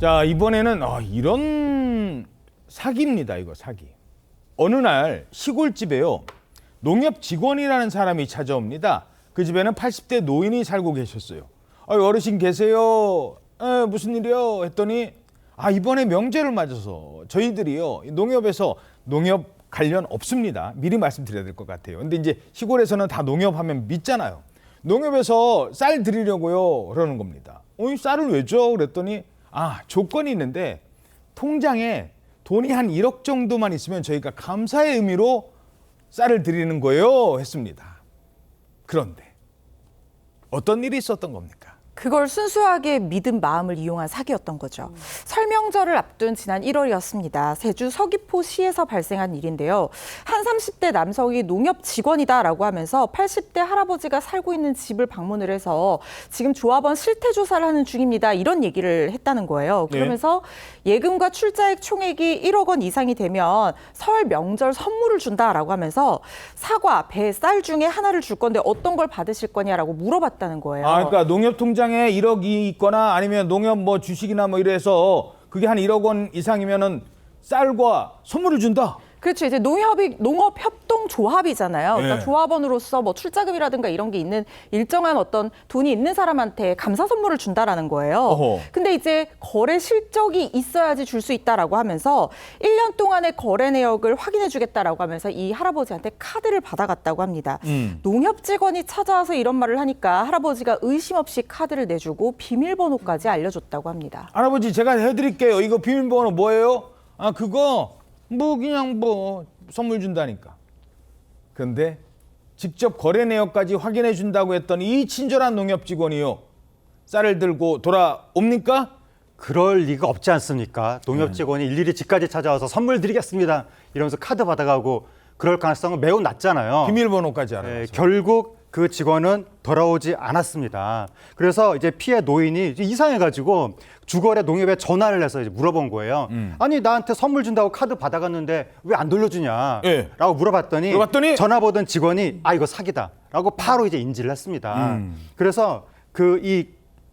자 이번에는 아, 이런 사기입니다. 이거 사기. 어느 날 시골집에요 농협 직원이라는 사람이 찾아옵니다. 그 집에는 80대 노인이 살고 계셨어요. 아, 어르신 계세요? 에, 무슨 일이요? 했더니 아 이번에 명절을 맞아서 저희들이요 이 농협에서 농협 관련 없습니다. 미리 말씀드려야 될 것 같아요. 근데 이제 시골에서는 다 농협하면 믿잖아요. 농협에서 쌀 드리려고요 그러는 겁니다. 어, 이 쌀을 왜 줘? 그랬더니 아 조건이 있는데 통장에 돈이 한 1억 정도만 있으면 저희가 감사의 의미로 쌀을 드리는 거예요 했습니다. 그런데 어떤 일이 있었던 겁니까? 그걸 순수하게 믿은 마음을 이용한 사기였던 거죠. 설명절을 앞둔 지난 1월이었습니다. 제주 서귀포시에서 발생한 일인데요. 한 30대 남성이 농협 직원이다라고 하면서 80대 할아버지가 살고 있는 집을 방문을 해서 지금 조합원 실태 조사를 하는 중입니다. 이런 얘기를 했다는 거예요. 네. 그러면서 예금과 출자액 총액이 1억 원 이상이 되면 설 명절 선물을 준다라고 하면서 사과, 배, 쌀 중에 하나를 줄 건데 어떤 걸 받으실 거냐라고 물어봤다는 거예요. 아, 그러니까 농협 통장 에 1억이 있거나 아니면 농협 뭐 주식이나 뭐 이래서 그게 한 1억 원 이상이면은 쌀과 선물을 준다. 그렇죠. 이제 농협이 농업 협동 조합이잖아요. 그러니까 네. 조합원으로서 뭐 출자금이라든가 이런 게 있는 일정한 어떤 돈이 있는 사람한테 감사 선물을 준다라는 거예요. 어허. 근데 이제 거래 실적이 있어야지 줄 수 있다라고 하면서 1년 동안의 거래 내역을 확인해 주겠다라고 하면서 이 할아버지한테 카드를 받아갔다고 합니다. 음. 농협 직원이 찾아와서 이런 말을 하니까 할아버지가 의심 없이 카드를 내주고 비밀번호까지 알려줬다고 합니다. 할아버지 제가 해드릴게요. 이거 비밀번호 뭐예요? 아 그거 뭐 그냥 뭐 선물 준다니까. 그런데 직접 거래 내역까지 확인해 준다고 했더니 이 친절한 농협 직원이요 쌀을 들고 돌아옵니까? 그럴 리가 없지 않습니까? 네. 농협 직원이 일일이 집까지 찾아와서 선물 드리겠습니다. 이러면서 카드 받아가고 그럴 가능성은 매우 낮잖아요. 비밀번호까지 알아요. 예, 결국 그 직원은 돌아오지 않았습니다. 그래서 이제 피해 노인이 이제 이상해가지고 주거래 농협에 전화를 해서 이제 물어본 거예요. 음. 아니 나한테 선물 준다고 카드 받아갔는데 왜 안 돌려주냐? 예. 라고 물어봤더니, 물어봤더니? 전화 보던 직원이 아 이거 사기다라고 바로 이제 인지를 했습니다. 음. 그래서 그이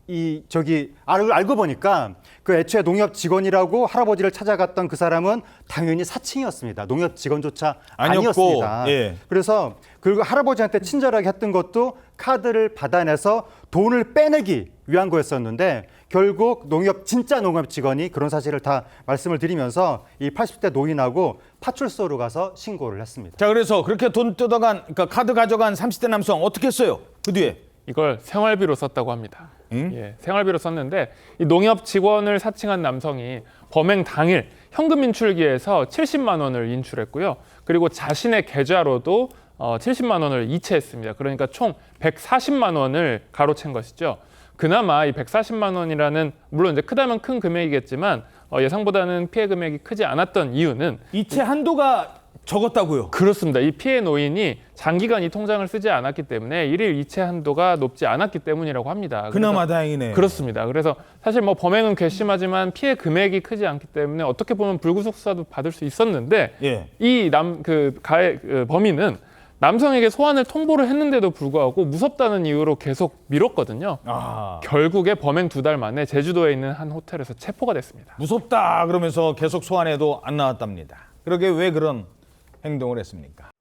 이 저기 알, 알고 보니까 그 애초에 농협 직원이라고 할아버지를 찾아갔던 그 사람은 당연히 사칭이었습니다. 농협 직원조차 아니었고, 아니었습니다. 예. 그래서 그리고 할아버지한테 친절하게 했던 것도 카드를 받아내서 돈을 빼내기 위한 거였었는데 결국 농협 진짜 농협 직원이 그런 사실을 다 말씀을 드리면서 이 80대 노인하고 파출소로 가서 신고를 했습니다. 자 그래서 그렇게 돈 뜯어간 그러니까 카드 가져간 30대 남성 어떻게 했어요? 그 뒤에 이걸 생활비로 썼다고 합니다. 응? 예, 생활비로 썼는데 이 농협 직원을 사칭한 남성이 범행 당일 현금 인출기에서 70만 원을 인출했고요. 그리고 자신의 계좌로도 어, 70만 원을 이체했습니다. 그러니까 총 140만 원을 가로챈 것이죠. 그나마 이 140만 원이라는 물론 이제 크다면 큰 금액이겠지만 어, 예상보다는 피해 금액이 크지 않았던 이유는 이체 한도가 적었다고요. 그렇습니다. 이 피해 노인이 장기간 이 통장을 쓰지 않았기 때문에 일일 이체 한도가 높지 않았기 때문이라고 합니다. 그나마 다행이네. 그렇습니다. 그래서 사실 뭐 범행은 괘씸하지만 피해 금액이 크지 않기 때문에 어떻게 보면 불구속 수사도 받을 수 있었는데 예. 이 남 그 가해 그 범인은 남성에게 소환을 통보를 했는데도 불구하고 무섭다는 이유로 계속 미뤘거든요. 아 결국에 범행 두 달 만에 제주도에 있는 한 호텔에서 체포가 됐습니다. 무섭다 그러면서 계속 소환해도 안 나왔답니다. 그러게 왜 그런 행동을 했습니까?